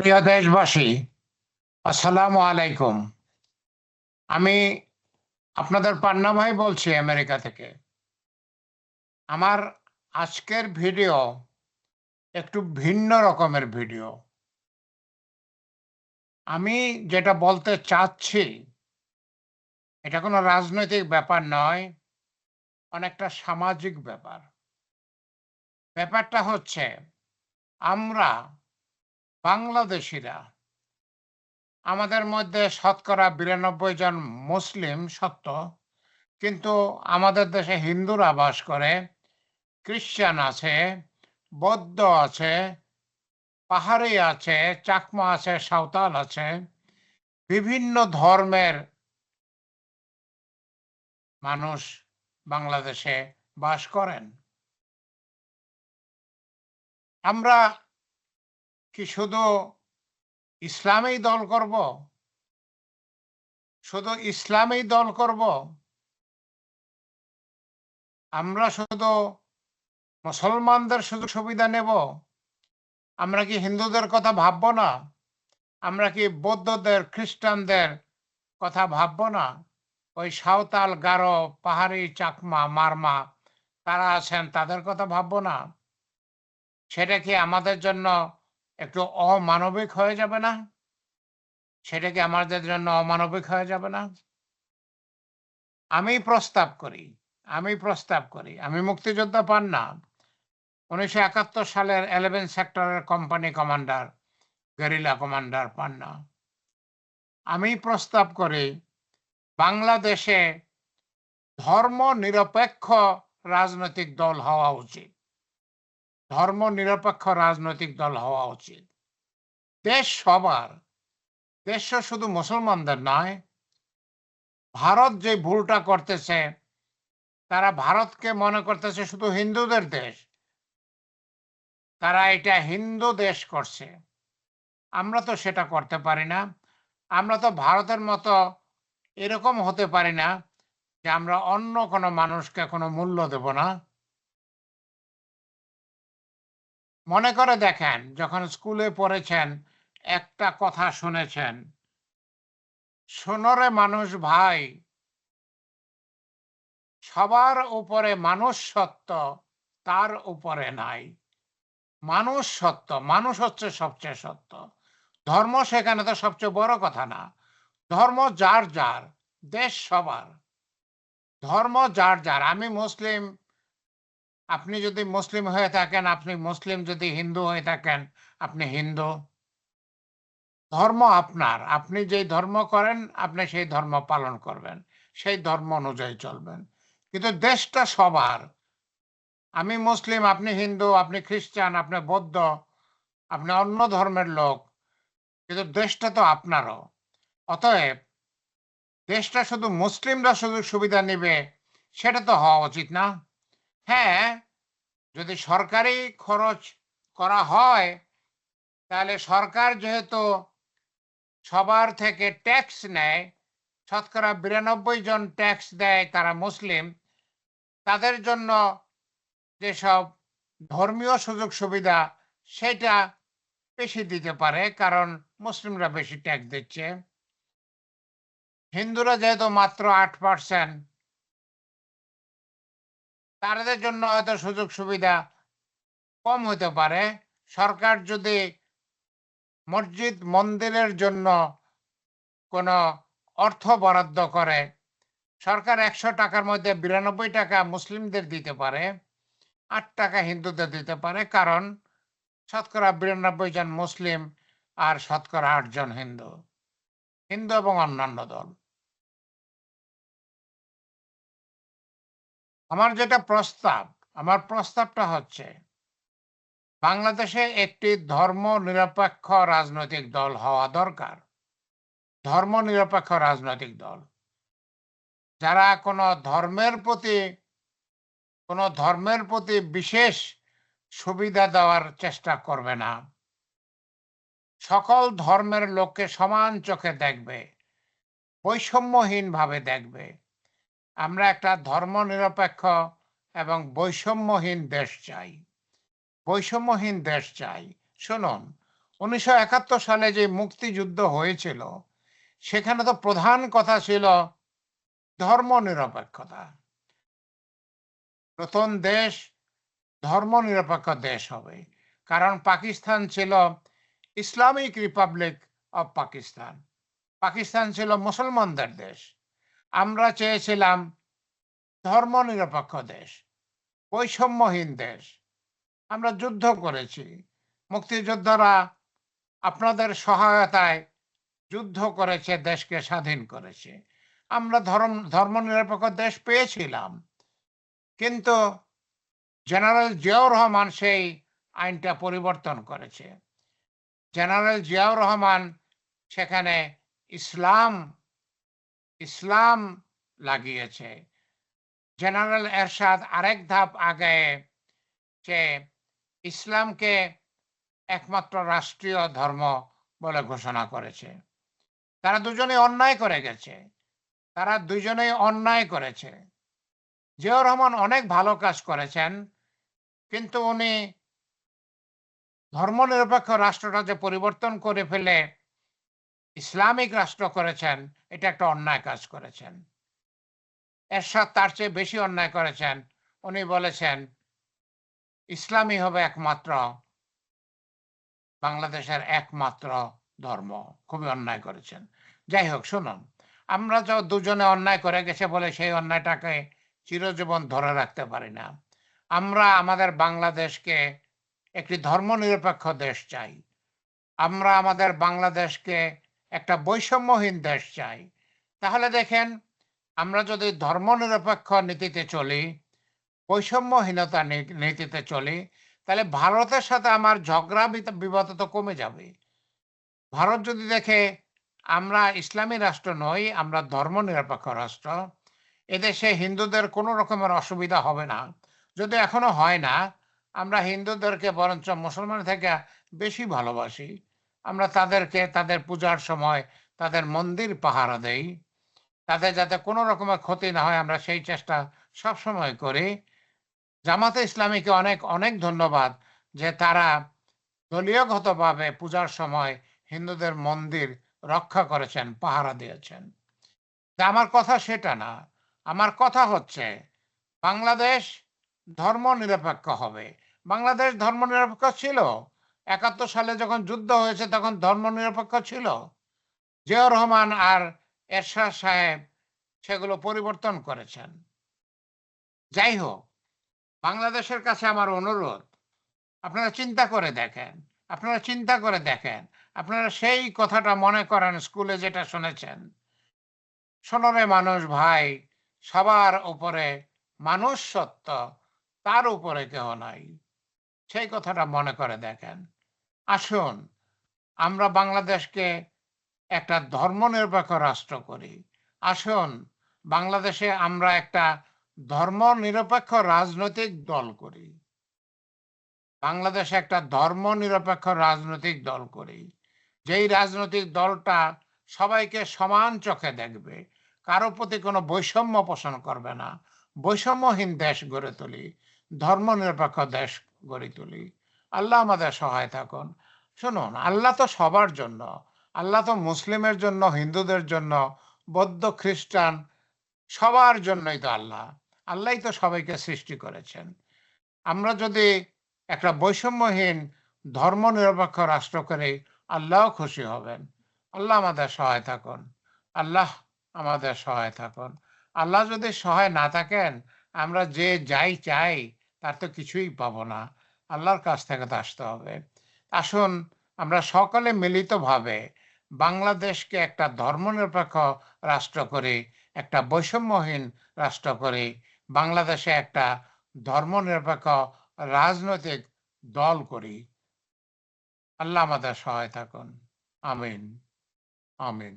প্রিয় দেশবাসী, আসসালামু আলাইকুম। আমি আপনাদের পান্না ভাই বলছি আমেরিকা থেকে। আমার আজকের ভিডিও একটু ভিন্ন রকমের ভিডিও। আমি যেটা বলতে চাচ্ছি, এটা কোনো রাজনৈতিক ব্যাপার নয়, অনেকটা সামাজিক ব্যাপার। ব্যাপারটা হচ্ছে, আমরা বাংলাদেশিরা। আমাদের মধ্যে শতকরা বিরানব্বই জন মুসলিম সত্য, কিন্তু আমাদের দেশে হিন্দুরা বাস করে খ্রিস্টান আছে, বৌদ্ধ আছে, পাহাড়ি আছে, চাকমা আছে, সাঁওতাল আছে, বিভিন্ন ধর্মের মানুষ বাংলাদেশে বাস করেন। আমরা কি শুধু ইসলামেই দল করব? শুধু ইসলামেই দল করব? আমরা শুধু মুসলমানদের সুযোগ সুবিধা নেব? আমরা কি হিন্দুদের কথা ভাববো না? আমরা কি বৌদ্ধদের, খ্রিস্টানদের কথা ভাববো না? ওই সাঁওতাল, গারো, পাহাড়ি, চাকমা, মারমা, তারা আছেন, তাদের কথা ভাববো না? সেটা কি আমাদের জন্য একটু অমানবিক হয়ে যাবে না? সেটা কি আমাদের জন্য অমানবিক হয়ে যাবে না? আমি প্রস্তাব করি, আমি প্রস্তাব করি, আমি মুক্তিযোদ্ধা পান না। উনিশশো একাত্তর সালের এলেভেন সেক্টরের কোম্পানি কমান্ডার গেরিলা কমান্ডার পান না। আমি প্রস্তাব করি, বাংলাদেশে ধর্ম নিরপেক্ষ রাজনৈতিক দল হওয়া উচিত। ধর্ম নিরপেক্ষ রাজনৈতিক দল হওয়া উচিত। দেশ সবার, দেশ শুধু মুসলমানদের নয়, ভারত যে ভুলটা করতেছে, তারা ভারতকে মনে করতেছে শুধু হিন্দুদের দেশ, তারা এটা হিন্দু দেশ করছে। আমরা তো সেটা করতে পারি না। আমরা তো ভারতের মতো এরকম হতে পারি না যে আমরা অন্য কোনো মানুষকে কোনো মূল্য দেব না। মনে করে দেখেন, যখন স্কুলে পড়েছেন, একটা কথা শুনেছেন সোনরে মানুষ ভাই, সবার উপরে মানুষ সত্য, তার উপরে নাই। মানুষ সত্য, মানুষ হচ্ছে সবচেয়ে সত্য। ধর্ম সেখানে তো সবচেয়ে বড় কথা না। ধর্ম যার যার, দেশ সবার। ধর্ম যার যার। আমি মুসলিম আপনি যদি মুসলিম হয়ে থাকেন, আপনি মুসলিম যদি হিন্দু হয়ে থাকেন, আপনি হিন্দু। ধর্ম আপনার। আপনি যেই ধর্ম করেন, আপনি সেই ধর্ম পালন করবেন। সেই ধর্ম অনুযায়ী চলবেন। কিন্তু দেশটা সবার। আমি মুসলিম, আপনি হিন্দু, আপনি খ্রিস্টান, আপনি বৌদ্ধ, আপনি অন্য ধর্মের লোক, কিন্তু দেশটা তো আপনারও। অতএব দেশটা শুধু মুসলিমরা সুযোগ সুবিধা নেবে, সেটা তো হওয়া উচিত না। হ্যাঁ যদি সরকারি খরচ করা হয়, তাহলে সরকার যেহেতু সবার থেকে ট্যাক্স নেয়, শতকরা বিরানব্বই জন ট্যাক্স দেয় তারা মুসলিম, তাদের জন্য যেসব ধর্মীয় সুযোগ সুবিধা সেটা বেশি দিতে পারে, কারণ মুসলিমরা বেশি ট্যাক্স দিচ্ছে। হিন্দুরা যেহেতু মাত্র আট পার্সেন্ট তাদের জন্য হয়তো সুযোগ সুবিধা কম হতে পারে। সরকার যদি মসজিদ মন্দিরের জন্য কোনো অর্থ বরাদ্দ করে, সরকার একশো টাকার মধ্যে বিরানব্বই টাকা মুসলিমদের দিতে পারে, আট টাকা হিন্দুদের দিতে পারে, কারণ শতকরা বিরানব্বই জন মুসলিম আর শতকরা আট জন হিন্দু। হিন্দু এবং অন্যান্য দল। আমার যেটা প্রস্তাব, আমার প্রস্তাবটা হচ্ছে, বাংলাদেশে একটি ধর্ম নিরপেক্ষ রাজনৈতিক দল হওয়া দরকার। ধর্ম নিরপেক্ষ রাজনৈতিক দল। যারা কোনো ধর্মের প্রতি, কোনো ধর্মের প্রতি বিশেষ সুবিধা দেওয়ার চেষ্টা করবে না। সকল ধর্মের লোককে সমান চোখে দেখবে, বৈষম্যহীনভাবে দেখবে। আমরা একটা ধর্ম নিরপেক্ষ এবং বৈষম্যহীন দেশ চাই। বৈষম্যহীন দেশ চাই। শুনুন, উনিশশো একাত্তর সালে যে মুক্তিযুদ্ধ হয়েছিল, সেখানে তো প্রধান কথা ছিল ধর্ম নিরপেক্ষতা নতুন দেশ ধর্ম নিরপেক্ষ দেশ হবে। কারণ পাকিস্তান ছিল Islamic republic of Pakistan. Pakistan ছিল মুসলমানদের দেশ। আমরা চেয়েছিলাম ধর্ম নিরপেক্ষ দেশ, বৈষম্যহীন দেশ। আমরা যুদ্ধ করেছি। মুক্তিযোদ্ধারা আপনাদের সহায়তায় যুদ্ধ করেছে, দেশকে স্বাধীন করেছে। আমরা ধর্ম ধর্ম নিরপেক্ষ দেশ পেয়েছিলাম। কিন্তু জেনারেল জিয়াউর রহমান সেই আইনটা পরিবর্তন করেছে। জেনারেল জিয়াউর রহমান সেখানে ইসলাম ইসলাম লাগিয়েছে। জেনারেল এরশাদ আরেক ধাপ আগে যে ইসলামকে একমাত্র রাষ্ট্রীয় ধর্ম বলে ঘোষণা করেছে। তারা দুজনে অন্যায় করে গেছে। তারা দুজনেই অন্যায় করেছে। জিয়াউর রহমান অনেক ভালো কাজ করেছেন, কিন্তু উনি ধর্মনিরপেক্ষ রাষ্ট্রটা যে পরিবর্তন করে ফেলে ইসলামিক রাষ্ট্র করেছেন, এটা একটা অন্যায় কাজ করেছেন। এরশাদ তার চেয়ে বেশি অন্যায় করেছেন। উনি বলেছেন, ইসলামই হবে একমাত্র, বাংলাদেশের একমাত্র ধর্ম। খুবই অন্যায় করেছেন। যাই হোক, শুনুন, আমরা তো দুজনে অন্যায় করে গেছে বলে সেই অন্যায়টাকে চিরজীবন ধরে রাখতে পারি না। আমরা আমাদের বাংলাদেশকে একটি ধর্মনিরপেক্ষ দেশ চাই। আমরা আমাদের বাংলাদেশকে একটা বৈষম্যহীন দেশ চাই। তাহলে দেখেন, আমরা যদি ধর্মনিরপেক্ষ নীতিতে চলি, বৈষম্যহীনতা নীতিতে চলি, তাহলে ভারতের সাথে আমার ঝগড়া বিবাদ তো কমে যাবে। ভারত যদি দেখে, আমরা ইসলামী রাষ্ট্র নই, আমরা ধর্মনিরপেক্ষ রাষ্ট্র, এদেশে হিন্দুদের কোনো রকমের অসুবিধা হবে না। যদি এখনও হয় না, আমরা হিন্দুদেরকে বরঞ্চ মুসলমান থেকে বেশি ভালোবাসি। আমরা তাদেরকে তাদের পূজার সময় তাদের মন্দির পাহারা দেই। তাদের যাতে কোনো রকমের ক্ষতি না হয়, আমরা সেই চেষ্টা সব সময় করি। জামাতে ইসলামীকে অনেক অনেক ধন্যবাদ যে তারা দলীয়গতভাবে পূজার সময় হিন্দুদের মন্দির রক্ষা করেছেন, পাহারা দিয়েছেন। আমার কথা সেটা না। আমার কথা হচ্ছে, বাংলাদেশ ধর্ম নিরপেক্ষ হবে। বাংলাদেশ ধর্ম নিরপেক্ষ ছিল? একাত্তর সালে যখন যুদ্ধ হয়েছে, তখন ধর্ম নিরপেক্ষ ছিল। জিয়াউর রহমান আর এরশাদ সাহেব সেগুলো পরিবর্তন করেছেন। যাই হোক, বাংলাদেশের কাছে আমার অনুরোধ, আপনারা চিন্তা করে দেখেন, আপনারা চিন্তা করে দেখেন, আপনারা সেই কথাটা মনে করেন স্কুলে যেটা শুনেছেন। শোনরে মানুষ ভাই, সবার উপরে মানুষ সত্য, তার উপরে কেহ নাই। সেই কথাটা মনে করে দেখেন। আসুন, আমরা বাংলাদেশকে একটা ধর্মনিরপেক্ষ রাষ্ট্র করি। আসুন, বাংলাদেশে আমরা একটা ধর্ম নিরপেক্ষ রাজনৈতিক দল করি। বাংলাদেশে একটা ধর্ম নিরপেক্ষ রাজনৈতিক দল করি। যেই রাজনৈতিক দলটা সবাইকে সমান চোখে দেখবে, কারও প্রতি কোনো বৈষম্য পোষণ করবে না। বৈষম্যহীন দেশ গড়ে তুলি ধর্ম নিরপেক্ষ দেশ গড়ে তুলি। আল্লাহ আমাদের সহায় থাকুন। শুনুন, আল্লাহ তো সবার জন্য। আল্লাহ তো মুসলিমের জন্য, হিন্দুদের জন্য, বৌদ্ধ, খ্রিস্টান, সবার জন্যই তো আল্লাহ। আল্লাহই তো সবাইকে সৃষ্টি করেছেন। আমরা যদি একটা বৈষম্যহীন ধর্ম নিরপেক্ষ রাষ্ট্র করে আল্লাহ খুশি হবেন। আল্লাহ আমাদের সহায় থাকুন। আল্লাহ আমাদের সহায় থাকুন। আল্লাহ যদি সহায় না থাকেন, আমরা যে যাই চাই, তার তো কিছুই পাবো না। আল্লাহর কাছ থেকে আসতে হবে। আসুন, আমরা সকলে মিলিতভাবে বাংলাদেশকে একটা ধর্মনিরপেক্ষ রাষ্ট্র করে, একটা বৈষম্যহীন রাষ্ট্র করে, বাংলাদেশে একটা ধর্মনিরপেক্ষ রাজনৈতিক দল করি। আল্লাহ আমাদের সহায় থাকুন। আমিন। আমিন।